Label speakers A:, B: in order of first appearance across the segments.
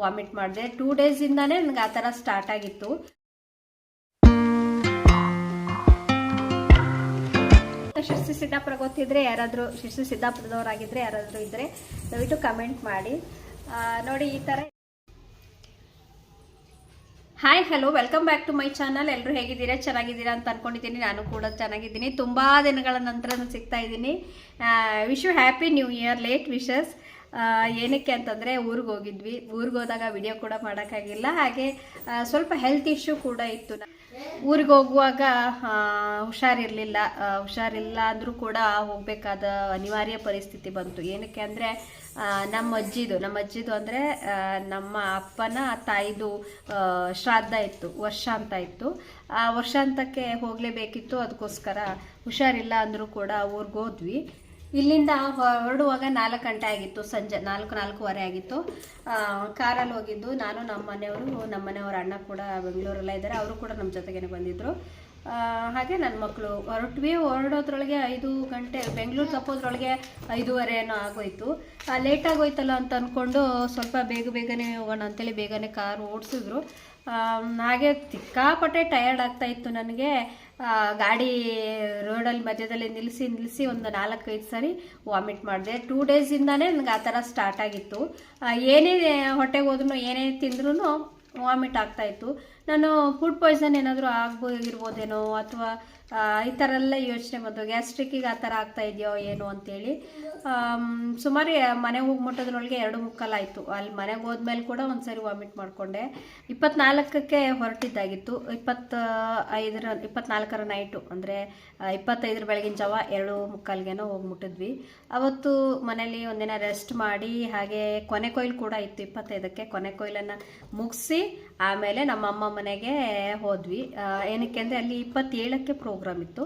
A: Vomit ಮಾಡಿದೆ. Two ಡೇಸಿಂದಾನೇ ನನಗೆ ಆ ಥರ ಸ್ಟಾರ್ಟ್ ಆಗಿತ್ತು. ಶಿರ್ಸಿ ಸಿದ್ದಾಪುರ ಗೊತ್ತಿದ್ರೆ ಯಾರಾದರೂ, ಶಿರ್ಸಿ ಸಿದ್ದಾಪುರದವರಾಗಿದ್ದರೆ ಯಾರಾದರೂ ಇದ್ದರೆ ದಯವಿಟ್ಟು ಕಮೆಂಟ್ ಮಾಡಿ. ನೋಡಿ ಈ ಥರ. Hi hello welcome back to my channel ಎಲ್ಲರೂ ಹೇಗಿದ್ದೀರಾ? ಚೆನ್ನಾಗಿದ್ದೀರಾ ಅಂತ ಅನ್ಕೊಂಡಿದ್ದೀನಿ. ನಾನು ಕೂಡ ಚೆನ್ನಾಗಿದ್ದೀನಿ. ತುಂಬ ದಿನಗಳ ನಂತರ ಸಿಗ್ತಾ ಇದ್ದೀನಿ. Wish you happy new year late wishes ಏನಕ್ಕೆ ಅಂತಂದರೆ ಊರಿಗೆ ಹೋಗಿದ್ವಿ. ಊರಿಗೆ ಹೋದಾಗ ವಿಡಿಯೋ ಕೂಡ ಮಾಡೋಕ್ಕಾಗಿಲ್ಲ. ಹಾಗೆ ಸ್ವಲ್ಪ ಹೆಲ್ತ್ ಇಶ್ಯೂ ಕೂಡ ಇತ್ತು. ಊರಿಗೆ ಹೋಗುವಾಗ ಹುಷಾರಿರಲಿಲ್ಲ. ಹುಷಾರಿಲ್ಲ ಅಂದರೂ ಕೂಡ ಹೋಗಬೇಕಾದ ಅನಿವಾರ್ಯ ಪರಿಸ್ಥಿತಿ ಬಂತು. ಏನಕ್ಕೆ ಅಂದರೆ ನಮ್ಮ ಅಜ್ಜಿದು ನಮ್ಮ ಅಜ್ಜಿದು ಅಂದರೆ ನಮ್ಮ ಅಪ್ಪನ ತಾಯಿದು ಶ್ರಾದ್ದ ಇತ್ತು. ವರ್ಷ ಅಂತ ಇತ್ತು. ಆ ವರ್ಷಾಂತಕ್ಕೆ ಹೋಗಲೇಬೇಕಿತ್ತು. ಅದಕ್ಕೋಸ್ಕರ ಹುಷಾರಿಲ್ಲ ಅಂದರೂ ಕೂಡ ಊರಿಗೆ ಹೋದ್ವಿ. ಇಲ್ಲಿಂದ ಹೊರಡುವಾಗ ನಾಲ್ಕು ಗಂಟೆ ಆಗಿತ್ತು, ಸಂಜೆ ನಾಲ್ಕು, ನಾಲ್ಕೂವರೆ ಆಗಿತ್ತು. ಕಾರಲ್ಲಿ ಹೋಗಿದ್ದು ನಾನು, ನಮ್ಮ ಮನೆಯವರು, ನಮ್ಮ ಮನೆಯವ್ರ ಅಣ್ಣ ಕೂಡ ಬೆಂಗಳೂರೆಲ್ಲ ಇದ್ದಾರೆ. ಅವರು ಕೂಡ ನಮ್ಮ ಜೊತೆಗೇನೆ ಬಂದಿದ್ದರು ಹಾಗೆ ನನ್ನ ಮಕ್ಕಳು ಹೊರಟ್ವಿ. ಹೊರಡೋದ್ರೊಳಗೆ ಐದು ಗಂಟೆ, ಬೆಂಗಳೂರು ತಪ್ಪೋದ್ರೊಳಗೆ ಐದೂವರೆ ಏನೋ ಆಗೋಯ್ತು. ಲೇಟ್ ಆಗೋಯ್ತಲ್ಲ ಅಂತ ಅಂದ್ಕೊಂಡು ಸ್ವಲ್ಪ ಬೇಗ ಬೇಗನೆ ಹೋಗೋಣ ಅಂತೇಳಿ ಬೇಗನೆ ಕಾರು ಓಡಿಸಿದ್ರು. ಹಾಗೆ ಸಿಕ್ಕಾಪಟ್ಟೆ ಟಯರ್ಡ್ ಆಗ್ತಾ ಇತ್ತು ನನಗೆ. ಗಾಡಿ ರೋಡಲ್ಲಿ ಮಧ್ಯದಲ್ಲಿ ನಿಲ್ಲಿಸಿ ನಿಲ್ಲಿಸಿ ಒಂದು ನಾಲ್ಕೈದು ಸರಿ ವಾಮಿಟ್ ಮಾಡಿದೆ. ಟೂ ಡೇಸಿಂದಾನೇ ನನಗೆ ಆ ಥರ ಸ್ಟಾರ್ಟ್ ಆಗಿತ್ತು. ಏನೇ ಹೊಟ್ಟೆಗೆ ಹೋದ್ರೂ ಏನೇ ತಿಂದ್ರೂ ವಾಮಿಟ್ ಆಗ್ತಾ ಇತ್ತು. ನಾನು ಫುಡ್ ಪಾಯ್ಸನ್ ಏನಾದರೂ ಆಗ್ಬೋದಿರ್ಬೋದೇನೋ ಅಥವಾ ಈ ಥರ ಎಲ್ಲ ಯೋಚನೆ ಬಂತು ಗ್ಯಾಸ್ಟ್ರಿಕ್ಕಿಗೆ ಆ ಥರ ಆಗ್ತಾ ಇದೆಯೋ ಏನೋ ಅಂತೇಳಿ. ಸುಮಾರು ಮನೆಗೆ ಹೋಗಿ ಮುಟ್ಟೋದ್ರೊಳಗೆ ಎರಡು ಮುಕ್ಕಾಲಾಯಿತು ಅಲ್ಲಿ ಮನೆಗೆ ಹೋದ್ಮೇಲೆ ಕೂಡ ಒಂದ್ಸರಿ ವಾಮಿಟ್ ಮಾಡಿಕೊಂಡೆ. ಇಪ್ಪತ್ನಾಲ್ಕಕ್ಕೆ ಹೊರಟಿದ್ದಾಗಿತ್ತು. ಇಪ್ಪತ್ತ ಐದರ, ಇಪ್ಪತ್ನಾಲ್ಕರ ನೈಟು ಅಂದರೆ ಇಪ್ಪತ್ತೈದರ ಬೆಳಗಿನ ಜಾವ ಎರಡು ಮುಕ್ಕಾಲ್ಗೇನೋ ಹೋಗಿ ಮುಟ್ಟಿದ್ವಿ. ಅವತ್ತು ಮನೇಲಿ ಒಂದಿನ ರೆಸ್ಟ್ ಮಾಡಿ, ಹಾಗೆ ಕೊನೆ ಕೊಯ್ಲು ಕೂಡ ಇತ್ತು. ಇಪ್ಪತ್ತೈದಕ್ಕೆ ಕೊನೆ ಕೊಯ್ಲನ್ನು ಮುಗಿಸಿ ಆಮೇಲೆ ನಮ್ಮ ಅಮ್ಮ ಮನೆಗೆ ಹೋದ್ವಿ. ಏನಕ್ಕೆ ಅಂದರೆ ಅಲ್ಲಿ ಇಪ್ಪತ್ತೇಳಕ್ಕೆ ಪ್ರೋಗ್ರಾಮ್ ಇತ್ತು.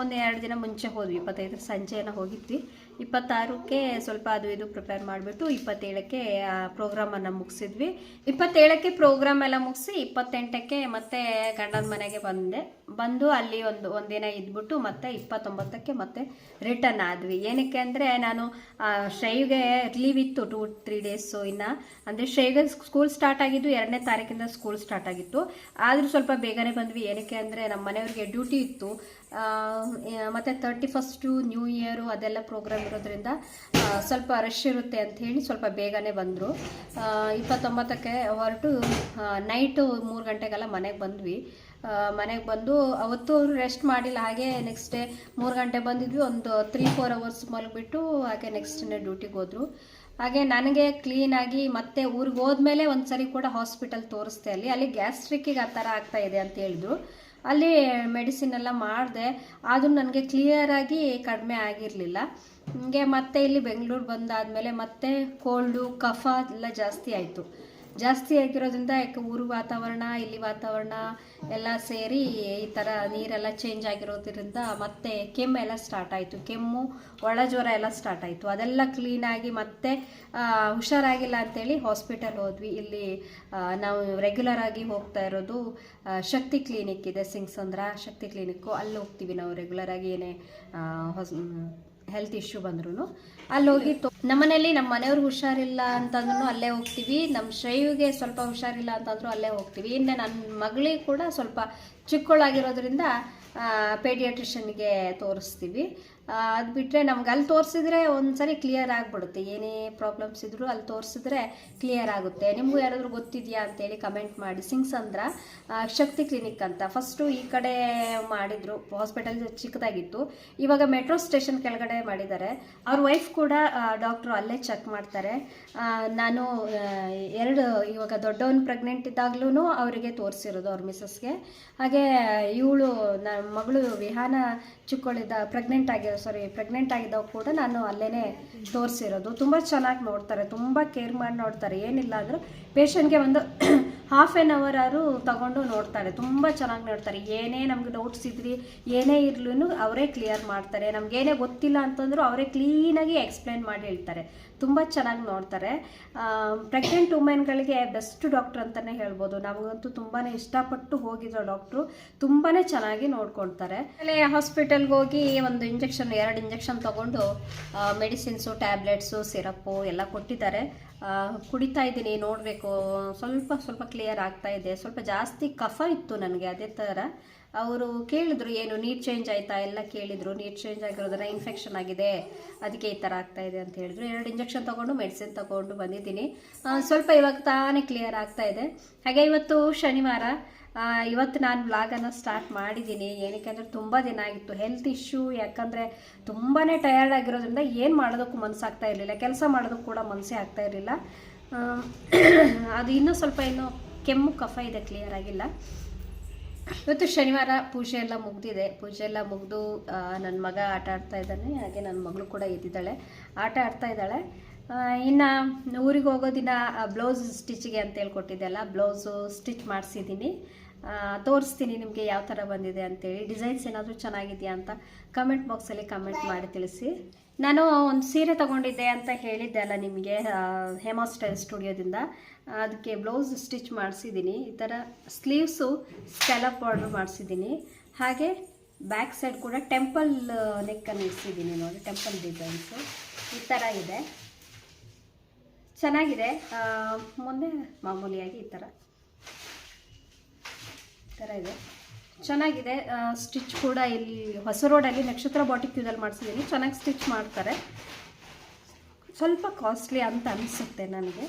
A: ಒಂದು ಎರಡು ದಿನ ಮುಂಚೆ ಹೋದ್ವಿ. ಇಪ್ಪತ್ತೈದರ ಸಂಜೆನ ಹೋಗಿದ್ವಿ. ಇಪ್ಪತ್ತಾರಕ್ಕೆ ಸ್ವಲ್ಪ ಅದು ಇದು ಪ್ರಿಪೇರ್ ಮಾಡಿಬಿಟ್ಟು ಇಪ್ಪತ್ತೇಳಕ್ಕೆ ಪ್ರೋಗ್ರಾಮನ್ನು ಮುಗಿಸಿದ್ವಿ. ಇಪ್ಪತ್ತೇಳಕ್ಕೆ ಪ್ರೋಗ್ರಾಮ್ ಎಲ್ಲ ಮುಗಿಸಿ ಇಪ್ಪತ್ತೆಂಟಕ್ಕೆ ಮತ್ತೆ ಗಂಡನ ಮನೆಗೆ ಬಂದೆ. ಬಂದು ಅಲ್ಲಿ ಒಂದು, ಒಂದಿನ ಇದ್ಬಿಟ್ಟು ಮತ್ತೆ ಇಪ್ಪತ್ತೊಂಬತ್ತಕ್ಕೆ ಮತ್ತೆ ರಿಟರ್ನ್ ಆದ್ವಿ. ಏನಕ್ಕೆ ಅಂದರೆ ನಾನು ಶ್ರೈಗೆ ಲೀವ್ ಇತ್ತು ಟೂ ತ್ರೀ ಡೇಸು ಇನ್ನು. ಅಂದರೆ ಶ್ರೇಯುಗೆ ಸ್ಕೂಲ್ ಸ್ಟಾರ್ಟ್ ಆಗಿದ್ದು ಎರಡನೇ ತಾರೀಕಿಂದ ಸ್ಕೂಲ್ ಸ್ಟಾರ್ಟ್ ಆಗಿತ್ತು. ಆದರೂ ಸ್ವಲ್ಪ ಬೇಗನೆ ಬಂದ್ವಿ. ಏನಕ್ಕೆ ಅಂದರೆ ನಮ್ಮ ಮನೆಯವ್ರಿಗೆ ಡ್ಯೂಟಿ ಇತ್ತು. ಮತ್ತೆ ತರ್ಟಿ ಫಸ್ಟು ನ್ಯೂ ಇಯರು ಅದೆಲ್ಲ ಪ್ರೋಗ್ರಾಮ್ ಇರೋದ್ರಿಂದ ಸ್ವಲ್ಪ ರಶ್ ಇರುತ್ತೆ ಅಂತ ಹೇಳಿ ಸ್ವಲ್ಪ ಬೇಗನೆ ಬಂದರು. ಇಪ್ಪತ್ತೊಂಬತ್ತಕ್ಕೆ ಹೊರಟು ನೈಟು ಮೂರು ಗಂಟೆಗೆಲ್ಲ ಮನೆಗೆ ಬಂದ್ವಿ. ಮನೆಗೆ ಬಂದು ಅವತ್ತು ಅವರು ರೆಸ್ಟ್ ಮಾಡಿಲ್ಲ. ಹಾಗೆ ನೆಕ್ಸ್ಟ್ ಡೇ ಮೂರು ಗಂಟೆ ಬಂದಿದ್ವಿ. ಒಂದು ತ್ರೀ ಫೋರ್ ಅವರ್ಸ್ ಮಲಗಿಬಿಟ್ಟು ಹಾಗೆ ನೆಕ್ಸ್ಟ್ ಡೇ ಡ್ಯೂಟಿಗೆ ಹೋದರು. ಹಾಗೆ ನನಗೆ ಕ್ಲೀನಾಗಿ ಮತ್ತೆ ಊರಿಗೆ ಹೋದ್ಮೇಲೆ ಒಂದು ಸರಿ ಕೂಡ ಹಾಸ್ಪಿಟಲ್ ತೋರಿಸ್ದೆ. ಅಲ್ಲಿ ಅಲ್ಲಿ ಗ್ಯಾಸ್ಟ್ರಿಕ್ಕಿಗೆ ಆ ಥರ ಆಗ್ತಾ ಇದೆ ಅಂತ ಹೇಳಿದ್ರು. ಅಲ್ಲಿ ಮೆಡಿಸಿನ್ ಎಲ್ಲ ಮಾಡಿದೆ. ಆದರೂ ನನಗೆ ಕ್ಲಿಯರಾಗಿ ಕಡಿಮೆ ಆಗಿರಲಿಲ್ಲ. ಹೀಗೆ ಮತ್ತೆ ಇಲ್ಲಿ ಬೆಂಗಳೂರು ಬಂದಾದಮೇಲೆ ಮತ್ತೆ ಕೋಲ್ಡು ಕಫ ಎಲ್ಲ ಜಾಸ್ತಿ ಆಯಿತು. ಜಾಸ್ತಿ ಆಗಿರೋದ್ರಿಂದ ಯಾಕೆ ಊರು ವಾತಾವರಣ, ಇಲ್ಲಿ ವಾತಾವರಣ ಎಲ್ಲ ಸೇರಿ ಈ ಥರ ನೀರೆಲ್ಲ ಚೇಂಜ್ ಆಗಿರೋದ್ರಿಂದ ಮತ್ತೆ ಕೆಮ್ಮೆಲ್ಲ ಸ್ಟಾರ್ಟ್ ಆಯಿತು. ಕೆಮ್ಮು ಒಳ ಜ್ವರ ಎಲ್ಲ ಸ್ಟಾರ್ಟ್ ಆಯಿತು. ಅದೆಲ್ಲ ಕ್ಲೀನಾಗಿ ಮತ್ತೆ ಹುಷಾರಾಗಿಲ್ಲ ಅಂತೇಳಿ ಹಾಸ್ಪಿಟಲ್ ಹೋದ್ವಿ. ಇಲ್ಲಿ ನಾವು ರೆಗ್ಯುಲರ್ ಆಗಿ ಹೋಗ್ತಾ ಇರೋದು ಶಕ್ತಿ ಕ್ಲಿನಿಕ್ ಇದೆ ಸಿಂಗ್ಸಂದ್ರ ಶಕ್ತಿ ಕ್ಲಿನಿಕ್ಕು ಅಲ್ಲಿ ಹೋಗ್ತೀವಿ ನಾವು ರೆಗ್ಯುಲರ್ ಆಗಿ ಏನೇ ಹೊಸ ಹೆಲ್ತ್ ಇಶ್ಯೂ ಬಂದ್ರು ಅಲ್ಲಿ ಹೋಗಿ ನಮ್ಮನೆಯಲ್ಲಿ ನಮ್ಮ ಮನೆಯವ್ರಿಗೆ ಹುಷಾರಿಲ್ಲ ಅಂತಂದ್ರೂ ಅಲ್ಲೇ ಹೋಗ್ತೀವಿ. ನಮ್ಮ ಶ್ರೇಯುಗೆ ಸ್ವಲ್ಪ ಹುಷಾರಿಲ್ಲ ಅಂತಂದ್ರೂ ಅಲ್ಲೇ ಹೋಗ್ತೀವಿ. ಇನ್ನೇ ನನ್ನ ಮಗಳಿಗೆ ಕೂಡ ಸ್ವಲ್ಪ ಚಿಕ್ಕವಳಾಗಿರೋದ್ರಿಂದ ಪೇಡಿಯಾಟ್ರಿಷನ್ಗೆ ತೋರಿಸ್ತೀವಿ. ಅದು ಬಿಟ್ಟರೆ ನಮ್ಗೆ ಅಲ್ಲಿ ತೋರಿಸಿದ್ರೆ ಒಂದ್ಸರಿ ಕ್ಲಿಯರ್ ಆಗಿಬಿಡುತ್ತೆ. ಏನೇ ಪ್ರಾಬ್ಲಮ್ಸ್ ಇದ್ದರೂ ಅಲ್ಲಿ ತೋರಿಸಿದ್ರೆ ಕ್ಲಿಯರ್ ಆಗುತ್ತೆ. ನಿಮಗೂ ಯಾರಾದರೂ ಗೊತ್ತಿದೆಯಾ ಅಂತೇಳಿ ಕಮೆಂಟ್ ಮಾಡಿ. ಸಿಂಗ್ಸ್ ಅಂದ್ರ ಶಕ್ತಿ ಕ್ಲಿನಿಕ್ ಅಂತ. ಫಸ್ಟು ಈ ಕಡೆ ಮಾಡಿದರು. ಹಾಸ್ಪಿಟಲ್ ಚಿಕ್ಕದಾಗಿತ್ತು. ಇವಾಗ ಮೆಟ್ರೋ ಸ್ಟೇಷನ್ ಕೆಳಗಡೆ ಮಾಡಿದ್ದಾರೆ. ಅವ್ರ ವೈಫ್ ಕೂಡ ಡಾಕ್ಟ್ರು ಅಲ್ಲೇ ಚೆಕ್ ಮಾಡ್ತಾರೆ. ನಾನು ಎರಡು ಇವಾಗ ದೊಡ್ಡವನ್ ಪ್ರೆಗ್ನೆಂಟ್ ಇದ್ದಾಗ್ಲೂ ಅವರಿಗೆ ತೋರಿಸಿರೋದು ಅವ್ರ ಮಿಸಸ್ಗೆ ಹಾಗೆ, ಇವಳು ನನ್ನ ಮಗಳು ವಿಹಾನ ಚಿಕ್ಕವಳಿದ್ದ ಪ್ರೆಗ್ನೆಂಟ್ ಆಗಿರೋ ಸಾರಿ ಪ್ರೆಗ್ನೆಂಟ್ ಆಗಿದ್ದವು ಕೂಡ ನಾನು ಅಲ್ಲೇ ತೋರಿಸಿರೋದು. ತುಂಬ ಚೆನ್ನಾಗಿ ನೋಡ್ತಾರೆ, ತುಂಬ ಕೇರ್ ಮಾಡಿ ನೋಡ್ತಾರೆ. ಏನಿಲ್ಲ ಅಂದರೂ ಪೇಷಂಟ್ಗೆ ಒಂದು ಹಾಫ್ ಆನ್ ಅವರ್ ಅವರು ತಗೊಂಡು ನೋಡ್ತಾರೆ, ತುಂಬ ಚೆನ್ನಾಗಿ ನೋಡ್ತಾರೆ. ಏನೇ ನಮ್ಗೆ ಡೌಟ್ಸ್ ಇದ್ರಿ, ಏನೇ ಇರ್ಲೂ ಅವರೇ ಕ್ಲಿಯರ್ ಮಾಡ್ತಾರೆ. ನಮ್ಗೇನೇ ಗೊತ್ತಿಲ್ಲ ಅಂತಂದ್ರೂ ಅವರೇ ಕ್ಲೀನಾಗಿ ಎಕ್ಸ್ಪ್ಲೈನ್ ಮಾಡಿ ಹೇಳ್ತಾರೆ. ತುಂಬ ಚೆನ್ನಾಗಿ ನೋಡ್ತಾರೆ. ಪ್ರೆಗ್ನೆಂಟ್ ವುಮೆನ್ಗಳಿಗೆ ಬೆಸ್ಟ್ ಡಾಕ್ಟ್ರ್ ಅಂತಲೇ ಹೇಳ್ಬೋದು. ನಮಗಂತೂ ತುಂಬಾ ಇಷ್ಟಪಟ್ಟು ಹೋಗಿರೋ ಡಾಕ್ಟ್ರು ತುಂಬಾ ಚೆನ್ನಾಗಿ ನೋಡ್ಕೊಳ್ತಾರೆ. ಆಮೇಲೆ ಹಾಸ್ಪಿಟಲ್ಗೆ ಹೋಗಿ ಒಂದು ಇಂಜೆಕ್ಷನ್ ಎರಡು ಇಂಜೆಕ್ಷನ್ ತೊಗೊಂಡು ಮೆಡಿಸಿನ್ಸು ಟ್ಯಾಬ್ಲೆಟ್ಸು ಸಿರಪ್ಪು ಎಲ್ಲ ಕೊಟ್ಟಿದ್ದಾರೆ. ಕುಡಿತಾ ಇದ್ದೀನಿ, ನೋಡಬೇಕು. ಸ್ವಲ್ಪ ಸ್ವಲ್ಪ ಕ್ಲಿಯರ್ ಆಗ್ತಾ ಇದೆ. ಸ್ವಲ್ಪ ಜಾಸ್ತಿ ಕಫ ಇತ್ತು ನನಗೆ ಅದೇ ಥರ ಅವರು ಕೇಳಿದ್ರು, ಏನು ನೀರು ಚೇಂಜ್ ಆಯಿತಾ? ಎಲ್ಲ ಕೇಳಿದರು. ನೀರು ಚೇಂಜ್ ಆಗಿರೋದ್ರ ಇನ್ಫೆಕ್ಷನ್ ಆಗಿದೆ. ಅದಕ್ಕೆ ಈ ಥರ ಆಗ್ತಾ ಇದೆ ಅಂತ ಹೇಳಿದ್ರು. ಎರಡು ಇಂಜೆಕ್ಷನ್ ತೊಗೊಂಡು ಮೆಡಿಸಿನ್ ತೊಗೊಂಡು ಬಂದಿದ್ದೀನಿ. ಸ್ವಲ್ಪ ಇವಾಗ ತಾನೇ ಕ್ಲಿಯರ್ ಆಗ್ತಾ ಇದೆ. ಹಾಗೆ ಇವತ್ತು ಶನಿವಾರ ಇವತ್ತು ನಾನು ಬ್ಲಾಗನ್ನು ಸ್ಟಾರ್ಟ್ ಮಾಡಿದ್ದೀನಿ. ಏನಕ್ಕೆ ಅಂದರೆ ತುಂಬ ದಿನ ಆಗಿತ್ತು. ಹೆಲ್ತ್ ಇಶ್ಯೂ ಯಾಕಂದರೆ ತುಂಬಾ ಟಯರ್ಡ್ ಆಗಿರೋದ್ರಿಂದ ಏನು ಮಾಡೋದಕ್ಕೂ ಮನಸ್ಸಾಗ್ತಾ ಇರಲಿಲ್ಲ. ಕೆಲಸ ಮಾಡೋದಕ್ಕೂ ಕೂಡ ಮನಸ್ಸೇ ಆಗ್ತಾ ಇರಲಿಲ್ಲ. ಅದು ಇನ್ನೂ ಸ್ವಲ್ಪ ಇನ್ನೂ ಕೆಮ್ಮು, ಕಫ ಇದೆ ಕ್ಲಿಯರ್ ಆಗಿಲ್ಲ. ಇವತ್ತು ಶನಿವಾರ ಪೂಜೆ ಎಲ್ಲ ಮುಗ್ದಿದೆ. ಪೂಜೆ ಎಲ್ಲ ಮುಗಿದು ನನ್ನ ಮಗ ಆಟ ಆಡ್ತಾ ಇದ್ದಾನೆ. ಹಾಗೆ ನನ್ನ ಮಗಳು ಕೂಡ ಇದ್ದಿದ್ದಾಳೆ ಆಟ ಆಡ್ತಾ ಇದ್ದಾಳೆ. ಇನ್ನು ಊರಿಗೆ ಹೋಗೋ ದಿನ ಬ್ಲೌಸ್ ಸ್ಟಿಚ್ಗೆ ಅಂತ ಹೇಳ್ಕೊಟ್ಟಿದ್ದೆ ಅಲ್ಲ ಬ್ಲೌಸು ಸ್ಟಿಚ್ ಮಾಡಿಸಿದ್ದೀನಿ. ತೋರಿಸ್ತೀನಿ ನಿಮಗೆ ಯಾವ ಥರ ಬಂದಿದೆ ಅಂತೇಳಿ. ಡಿಸೈನ್ಸ್ ಏನಾದರೂ ಚೆನ್ನಾಗಿದೆಯಾ ಅಂತ ಕಮೆಂಟ್ ಬಾಕ್ಸಲ್ಲಿ ಕಮೆಂಟ್ ಮಾಡಿ ತಿಳಿಸಿ. ನಾನು ಒಂದು ಸೀರೆ ತಗೊಂಡಿದ್ದೆ ಅಂತ ಹೇಳಿದ್ದೆ ಅಲ್ಲ ನಿಮಗೆ ಹೇಮಾ ಸ್ಟೈಲ್ ಸ್ಟುಡಿಯೋದಿಂದ ಅದಕ್ಕೆ ಬ್ಲೌಸ್ ಸ್ಟಿಚ್ ಮಾಡಿಸಿದ್ದೀನಿ. ಈ ಥರ ಸ್ಲೀವ್ಸು ಸ್ಕೆಲಪ್ ಬಾರ್ಡ್ರ್ ಮಾಡಿಸಿದ್ದೀನಿ. ಹಾಗೆ ಬ್ಯಾಕ್ ಸೈಡ್ ಕೂಡ ಟೆಂಪಲ್ ನೆಕ್ಕನ್ನು ಇರಿಸಿದ್ದೀನಿ ನೋಡಿ ಟೆಂಪಲ್ ಡಿಸೈನ್ಸು ಈ ಥರ ಇದೆ. ಚೆನ್ನಾಗಿದೆ. ಮೊನ್ನೆ ಮುಂದೆ ಮಾಮೂಲಿಯಾಗಿ ಈ ಥರ ಥರ ಇದೆ. ಚೆನ್ನಾಗಿದೆ. ಸ್ಟಿಚ್ ಕೂಡ ಇಲ್ಲಿ ಹೊಸ ರೋಡಲ್ಲಿ ನಕ್ಷತ್ರ ಬಾಟಿಕ್ಯೂದಲ್ಲಿ ಮಾಡಿಸಿದ್ದೀನಿ. ಚೆನ್ನಾಗಿ ಸ್ಟಿಚ್ ಮಾಡ್ತಾರೆ. ಸ್ವಲ್ಪ ಕಾಸ್ಟ್ಲಿ ಅಂತ ಅನಿಸುತ್ತೆ ನನಗೆ.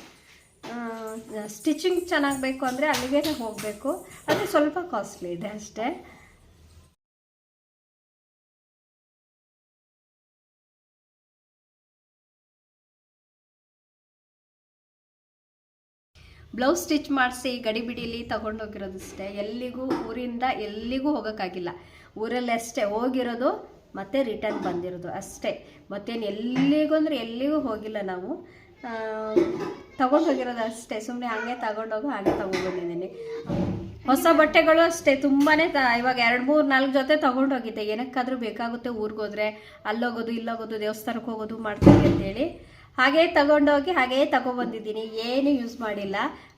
A: ಸ್ಟಿಚಿಂಗ್ ಚೆನ್ನಾಗಿ ಬೇಕು ಅಂದರೆ ಅಲ್ಲಿಗೆ ಹೋಗಬೇಕು. ಅದು ಸ್ವಲ್ಪ ಕಾಸ್ಟ್ಲಿ ಇದೆ ಅಷ್ಟೇ. ಬ್ಲೌಸ್ ಸ್ಟಿಚ್ ಮಾಡಿಸಿ ಗಡಿಬಿಡಿಲಿ ತಗೊಂಡೋಗಿರೋದಷ್ಟೇ. ಎಲ್ಲಿಗೂ ಊರಿಂದ ಎಲ್ಲಿಗೂ ಹೋಗೋಕ್ಕಾಗಿಲ್ಲ. ಊರಲ್ಲಿ ಅಷ್ಟೇ ಹೋಗಿರೋದು, ಮತ್ತೆ ರಿಟರ್ನ್ ಬಂದಿರೋದು ಅಷ್ಟೇ. ಮತ್ತೇನು ಎಲ್ಲಿಗೂ ಅಂದರೆ ಎಲ್ಲಿಗೂ ಹೋಗಿಲ್ಲ ನಾವು. ಹೋಗಿರೋದು ಅಷ್ಟೇ. ಸುಮ್ಮನೆ ಹಾಗೆ ತಗೊಂಡೋಗು, ಹಾಗೆ ತೊಗೊಂಡ್ಬಂದಿದ್ದೀನಿ ಹೊಸ ಬಟ್ಟೆಗಳು ಅಷ್ಟೇ. ತುಂಬಾ ಇವಾಗ ಎರಡು, ಮೂರು, ನಾಲ್ಕು ಜೊತೆ ತೊಗೊಂಡೋಗಿದ್ದೆ. ಏನಕ್ಕಾದರೂ ಬೇಕಾಗುತ್ತೆ ಊರಿಗೆ ಹೋದ್ರೆ, ಅಲ್ಲೋಗೋದು, ಇಲ್ಲೋಗೋದು, ದೇವಸ್ಥಾನಕ್ಕೆ ಹೋಗೋದು ಮಾಡ್ತೀವಿ ಅಂತೇಳಿ. ಹಾಗೇ ತಗೊಂಡೋಗಿ ಹಾಗೇ ತಗೊಬಂದಿದ್ದೀನಿ ಏನು ಯೂಸ್ ಮಾಡಿಲ್ಲ.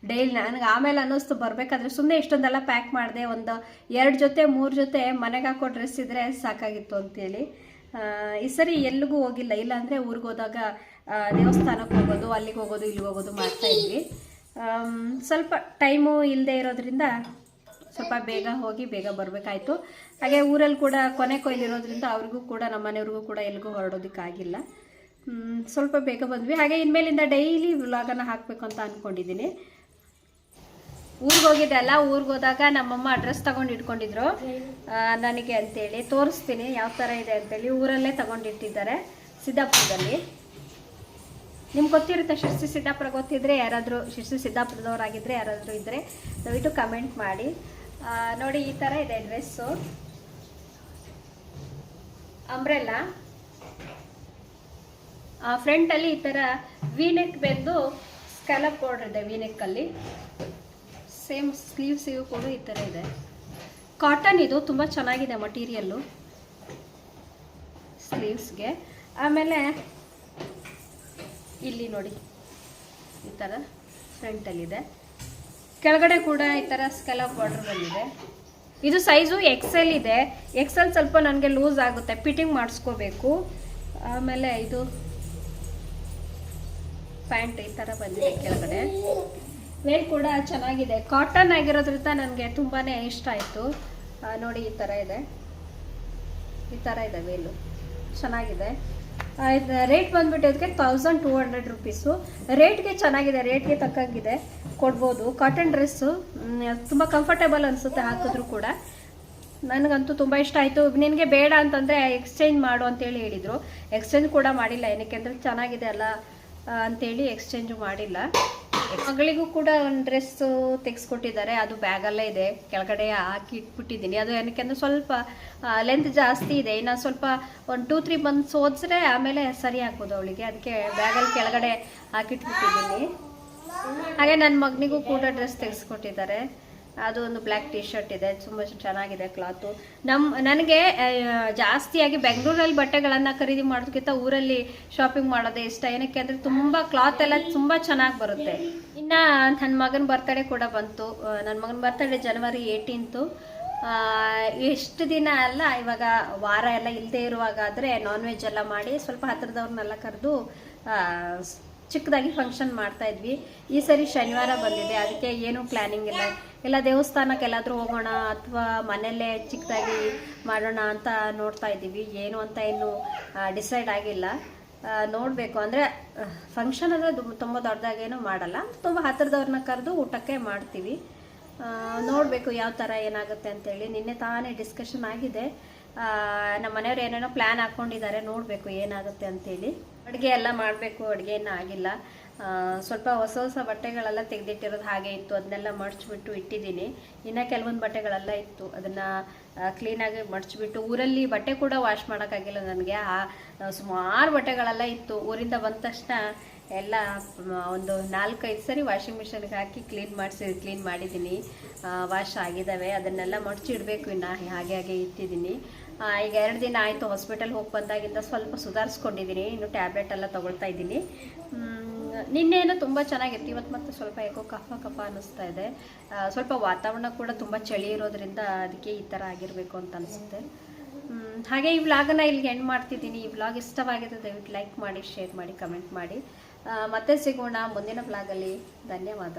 A: ಡೈಲಿ ನನಗೆ ಆಮೇಲೆ ಅನ್ನಿಸ್ತು, ಬರಬೇಕಾದ್ರೆ ಸುಮ್ಮನೆ ಇಷ್ಟೊಂದೆಲ್ಲ ಪ್ಯಾಕ್ ಮಾಡಿದೆ, ಒಂದು ಎರಡು ಜೊತೆ, ಮೂರು ಜೊತೆ ಮನೆಗೆ ಹಾಕೋ ಡ್ರೆಸ್ ಇದ್ದರೆ ಸಾಕಾಗಿತ್ತು ಅಂತೇಳಿ. ಈ ಸರಿ ಎಲ್ಲಿಗೂ ಹೋಗಿಲ್ಲ. ಇಲ್ಲಾಂದರೆ ಊರಿಗೆ ಹೋದಾಗ ದೇವಸ್ಥಾನಕ್ಕೆ ಹೋಗೋದು, ಅಲ್ಲಿಗೆ ಹೋಗೋದು, ಇಲ್ಲಿಗೆ ಹೋಗೋದು ಮಾಡ್ತಾ ಇದ್ವಿ. ಸ್ವಲ್ಪ ಟೈಮು ಇಲ್ಲದೆ ಇರೋದ್ರಿಂದ ಸ್ವಲ್ಪ ಬೇಗ ಹೋಗಿ ಬೇಗ ಬರಬೇಕಾಯ್ತು. ಹಾಗೆ ಊರಲ್ಲಿ ಕೂಡ ಕೊನೆ ಕೊಯ್ಲಿರೋದ್ರಿಂದ ಅವ್ರಿಗೂ ಕೂಡ ನಮ್ಮ ಮನೆಯವ್ರಿಗೂ ಕೂಡ ಎಲ್ಲಿಗೂ ಹೊರಡೋದಕ್ಕಾಗಿಲ್ಲ. ಸ್ವಲ್ಪ ಬೇಗ ಬಂದ್ವಿ. ಹಾಗೆ ಇನ್ಮೇಲಿಂದ ಡೈಲಿ ವ್ಲಾಗನ್ನು ಹಾಕಬೇಕು ಅಂತ ಅಂದ್ಕೊಂಡಿದ್ದೀನಿ ಊರಿಗೆ ಹೋಗಿದ್ದೆ ಅಲ್ಲ, ಊರಿಗೆ ಹೋದಾಗ ನಮ್ಮಮ್ಮ ಅಡ್ರೆಸ್ ತಗೊಂಡು ಇಟ್ಕೊಂಡಿದ್ರು. ನನಗೆ ಅಂತೇಳಿ ತೋರಿಸ್ತೀನಿ ಯಾವ ಥರ ಇದೆ ಅಂತೇಳಿ. ಊರಲ್ಲೇ ತಗೊಂಡಿಟ್ಟಿದ್ದಾರೆ ಸಿದ್ದಾಪುರದಲ್ಲಿ. ನಿಮ್ಗೆ ಗೊತ್ತಿರುತ್ತೆ ಶಿರ್ಸಿ ಸಿದ್ದಾಪುರ ಗೊತ್ತಿದ್ರೆ ಯಾರಾದರೂ, ಶಿರ್ಸಿ ಸಿದ್ದಾಪುರದವರಾಗಿದ್ದರೆ ಯಾರಾದರೂ ಇದ್ದರೆ ದಯವಿಟ್ಟು ಕಮೆಂಟ್ ಮಾಡಿ. ನೋಡಿ ಈ ಥರ ಇದೆ ಡ್ರೆಸ್ಸು ಅಂಬ್ರೆಲ್ಲಾ ಫ್ರಂಟಲ್ಲಿ ಈ ಥರ ವೀನೆಕ್ ಬೆಂದು ಸ್ಕ್ಯಾಲಪ್ ಬಾರ್ಡರ್ ಇದೆ ವೀನೆಕ್ಕಲ್ಲಿ ಸೇಮ್ ಸ್ಲೀವ್ಸ್ ಇವು ಕೂಡ ಈ ಥರ ಇದೆ. ಕಾಟನ್ ಇದು ತುಂಬ ಚೆನ್ನಾಗಿದೆ ಮಟೀರಿಯಲ್ಲು ಸ್ಲೀವ್ಸ್ಗೆ ಆಮೇಲೆ ಇಲ್ಲಿ ನೋಡಿ, ಈ ಥರ ಫ್ರಂಟಲ್ಲಿದೆ ಕೆಳಗಡೆ ಕೂಡ ಈ ಥರ ಸ್ಕೆಲಪ್ ಬಾರ್ಡರ್ ಬಂದಿದೆ. ಇದು ಸೈಜು ಎಕ್ಸೆಲ್ ಇದೆ. ಎಕ್ಸೆಲ್ ಸ್ವಲ್ಪ ನನಗೆ ಲೂಸ್ ಆಗುತ್ತೆ. ಫಿಟ್ಟಿಂಗ್ ಮಾಡಿಸ್ಕೋಬೇಕು. ಆಮೇಲೆ ಇದು ಪ್ಯಾಂಟ್ ಈ ಥರ ಬಂದಿದೆ ಕೆಳಗಡೆ. ವೇಲ್ ಕೂಡ ಚೆನ್ನಾಗಿದೆ. ಕಾಟನ್ ಆಗಿರೋದ್ರಿಂದ ನನಗೆ ತುಂಬಾ ಇಷ್ಟ ಆಯಿತು. ನೋಡಿ ಈ ಥರ ಇದೆ. ಈ ಥರ ಇದೆ ವೇಲು ಚೆನ್ನಾಗಿದೆ. ರೇಟ್ ಬಂದ್ಬಿಟ್ಟು ಅದಕ್ಕೆ ತೌಸಂಡ್ ಟೂ ಹಂಡ್ರೆಡ್ ರುಪೀಸು ರೇಟ್ಗೆ ಚೆನ್ನಾಗಿದೆ. ರೇಟ್ಗೆ ತಕ್ಕಂಗಿದೆ. ಕೊಡ್ಬೋದು. ಕಾಟನ್ ಡ್ರೆಸ್ಸು ತುಂಬ ಕಂಫರ್ಟೇಬಲ್ ಅನಿಸುತ್ತೆ ಹಾಕಿದ್ರು ಕೂಡ. ನನಗಂತೂ ತುಂಬ ಇಷ್ಟ ಆಯಿತು. ನಿನಗೆ ಬೇಡ ಅಂತಂದರೆ ಎಕ್ಸ್ಚೇಂಜ್ ಮಾಡು ಅಂತೇಳಿ ಹೇಳಿದರು. ಎಕ್ಸ್ಚೇಂಜ್ ಕೂಡ ಮಾಡಿಲ್ಲ. ಏನಕ್ಕೆ ಅಂದರೆ ಚೆನ್ನಾಗಿದೆ ಅಲ್ಲ. ಅಂತೇಳಿ ಎಕ್ಸ್ಚೇಂಜ್ ಮಾಡಿಲ್ಲ. ಮಗಳಿಗೂ ಕೂಡ ಒಂದು ಡ್ರೆಸ್ಸು ತೆಗೆಸ್ಕೊಟ್ಟಿದ್ದಾರೆ, ಅದು ಬ್ಯಾಗಲ್ಲೇ ಇದೆ. ಕೆಳಗಡೆ ಹಾಕಿ ಇಟ್ಬಿಟ್ಟಿದ್ದೀನಿ. ಅದು ಏನಕ್ಕೆ ಅಂದರೆ ಸ್ವಲ್ಪ ಲೆಂತ್ ಜಾಸ್ತಿ ಇದೆ. ಇನ್ನು ಸ್ವಲ್ಪ ಒಂದು ಟೂ ತ್ರೀ ಮಂತ್ಸ್ ಓದಿಸ್ರೆ ಆಮೇಲೆ ಸರಿ ಆಗ್ಬೋದು ಅವಳಿಗೆ. ಅದಕ್ಕೆ ಬ್ಯಾಗಲ್ಲಿ ಕೆಳಗಡೆ ಹಾಕಿಟ್ಬಿಟ್ಟಿದ್ದೀನಿ ಹಾಗೆ ನನ್ನ ಮಗನಿಗೂ ಕೂಡ ಡ್ರೆಸ್ ತೆಗೆಸ್ಕೊಟ್ಟಿದ್ದಾರೆ. ಅದು ಒಂದು ಬ್ಲ್ಯಾಕ್ ಟಿ ಶರ್ಟ್ ಇದೆ ತುಂಬ ಚೆನ್ನಾಗಿದೆ ಕ್ಲಾತು. ನಮ್ಮ ನನಗೆ ಜಾಸ್ತಿಯಾಗಿ ಬೆಂಗಳೂರಲ್ಲಿ ಬಟ್ಟೆಗಳನ್ನು ಖರೀದಿ ಮಾಡೋದಕ್ಕಿಂತ ಊರಲ್ಲಿ ಶಾಪಿಂಗ್ ಮಾಡೋದೇ ಇಷ್ಟ. ಏನಕ್ಕೆ ಅಂದರೆ ತುಂಬ ಕ್ಲಾತ್ ಎಲ್ಲ ತುಂಬ ಚೆನ್ನಾಗಿ ಬರುತ್ತೆ. ಇನ್ನು ನನ್ನ ಮಗನ ಬರ್ತಡೇ ಕೂಡ ಬಂತು. ನನ್ನ ಮಗನ ಬರ್ತಡೇ ಜನವರಿ ಏಯ್ಟೀನ್ತು ಎಷ್ಟು ದಿನ ಅಲ್ಲ, ಇವಾಗ ವಾರ ಎಲ್ಲ ಇಲ್ಲದೆ ಇರುವಾಗಾದರೆ ನಾನ್ ವೆಜ್ ಎಲ್ಲ ಮಾಡಿ ಸ್ವಲ್ಪ ಹತ್ತಿರದವ್ರನ್ನೆಲ್ಲ ಕರೆದು ಚಿಕ್ಕದಾಗಿ ಫಂಕ್ಷನ್ ಮಾಡ್ತಾ ಇದ್ವಿ. ಈ ಸರಿ ಶನಿವಾರ ಬಂದಿದೆ. ಅದಕ್ಕೆ ಏನು ಪ್ಲಾನಿಂಗ್ ಇಲ್ಲ. ಎಲ್ಲ ದೇವಸ್ಥಾನಕ್ಕೆ ಎಲ್ಲಾದರೂ ಹೋಗೋಣ ಅಥವಾ ಮನೆಯಲ್ಲೇ ಚಿಕ್ಕದಾಗಿ ಮಾಡೋಣ ಅಂತ ನೋಡ್ತಾ ಇದ್ದೀವಿ. ಏನು ಅಂತ ಇನ್ನೂ ಡಿಸೈಡ್ ಆಗಿಲ್ಲ. ನೋಡಬೇಕು. ಅಂದರೆ ಫಂಕ್ಷನ್ ಅಂದರೆ ತುಂಬ ದೊಡ್ಡದಾಗೇನು ಮಾಡಲ್ಲ. ತುಂಬ ಹತ್ತಿರದವ್ರನ್ನ ಕರೆದು ಊಟಕ್ಕೆ ಮಾಡ್ತೀವಿ. ನೋಡಬೇಕು ಯಾವ ಥರ ಏನಾಗುತ್ತೆ ಅಂತೇಳಿ. ನಿನ್ನೆ ತಾನೇ ಡಿಸ್ಕಷನ್ ಆಗಿದೆ. ನಮ್ಮ ಮನೆಯವ್ರು ಏನೇನೋ ಪ್ಲ್ಯಾನ್ ಹಾಕ್ಕೊಂಡಿದ್ದಾರೆ ನೋಡಬೇಕು ಏನಾಗುತ್ತೆ ಅಂತೇಳಿ. ಅಡುಗೆ ಎಲ್ಲ ಮಾಡಬೇಕು, ಅಡುಗೆ ಏನೂ ಆಗಿಲ್ಲ. ಸ್ವಲ್ಪ ಹೊಸ ಹೊಸ ಬಟ್ಟೆಗಳೆಲ್ಲ ತೆಗೆದಿಟ್ಟಿರೋದು ಹಾಗೆ ಇತ್ತು. ಅದನ್ನೆಲ್ಲ ಮಡ್ಚಿಬಿಟ್ಟು ಇಟ್ಟಿದ್ದೀನಿ. ಇನ್ನು ಕೆಲವೊಂದು ಬಟ್ಟೆಗಳೆಲ್ಲ ಇತ್ತು. ಅದನ್ನು ಕ್ಲೀನಾಗಿ ಮಡ್ಚಿಬಿಟ್ಟು, ಊರಲ್ಲಿ ಬಟ್ಟೆ ಕೂಡ ವಾಶ್ ಮಾಡೋಕ್ಕಾಗಿಲ್ಲ ನನಗೆ. ಆ ಸುಮಾರು ಬಟ್ಟೆಗಳೆಲ್ಲ ಇತ್ತು. ಊರಿಂದ ಬಂದ ತಕ್ಷಣ ಎಲ್ಲ ಒಂದು ನಾಲ್ಕೈದು ಸರಿ ವಾಷಿಂಗ್ ಮಿಷನ್ಗೆ ಹಾಕಿ ಕ್ಲೀನ್ ಮಾಡಿಸಿ ಕ್ಲೀನ್ ಮಾಡಿದ್ದೀನಿ. ವಾಶ್ ಆಗಿದ್ದಾವೆ. ಅದನ್ನೆಲ್ಲ ಮಡಚಿಡಬೇಕು ಇನ್ನು. ಹಾಗೆ ಹಾಗೆ ಇಟ್ಟಿದ್ದೀನಿ. ಈಗ ಎರಡು ದಿನ ಆಯಿತು ಹಾಸ್ಪಿಟಲ್ ಹೋಗಿ ಬಂದಾಗಿಂದ ಸ್ವಲ್ಪ ಸುಧಾರಿಸ್ಕೊಂಡಿದ್ದೀನಿ ಇನ್ನು ಟ್ಯಾಬ್ಲೆಟ್ ಎಲ್ಲ ತೊಗೊಳ್ತಾ ಇದ್ದೀನಿ. ನಿನ್ನೇನು ತುಂಬ ಚೆನ್ನಾಗಿತ್ತು ಇವತ್ತು ಮತ್ತೆ ಸ್ವಲ್ಪ ಯಾಕೋ ಕಫ ಕಫ ಅನ್ನಿಸ್ತಾ ಇದೆ. ಸ್ವಲ್ಪ ವಾತಾವರಣ ಕೂಡ ತುಂಬ ಚಳಿ ಇರೋದ್ರಿಂದ ಅದಕ್ಕೆ ಈ ಥರ ಆಗಿರಬೇಕು ಅಂತ ಅನಿಸುತ್ತೆ. ಹಾಗೆ ಈ ವ್ಲಾಗನ್ನು ಇಲ್ಲಿಗೆ ಎಂಡ್ ಮಾಡ್ತಿದ್ದೀನಿ. ಈ ವ್ಲಾಗ್ ಇಷ್ಟವಾಗಿದೆ, ದಯವಿಟ್ಟು ಲೈಕ್ ಮಾಡಿ ಶೇರ್ ಮಾಡಿ ಕಮೆಂಟ್ ಮಾಡಿ. ಮತ್ತೆ ಸಿಗೋಣ ಮುಂದಿನ ವ್ಲಾಗಲ್ಲಿ ಧನ್ಯವಾದ.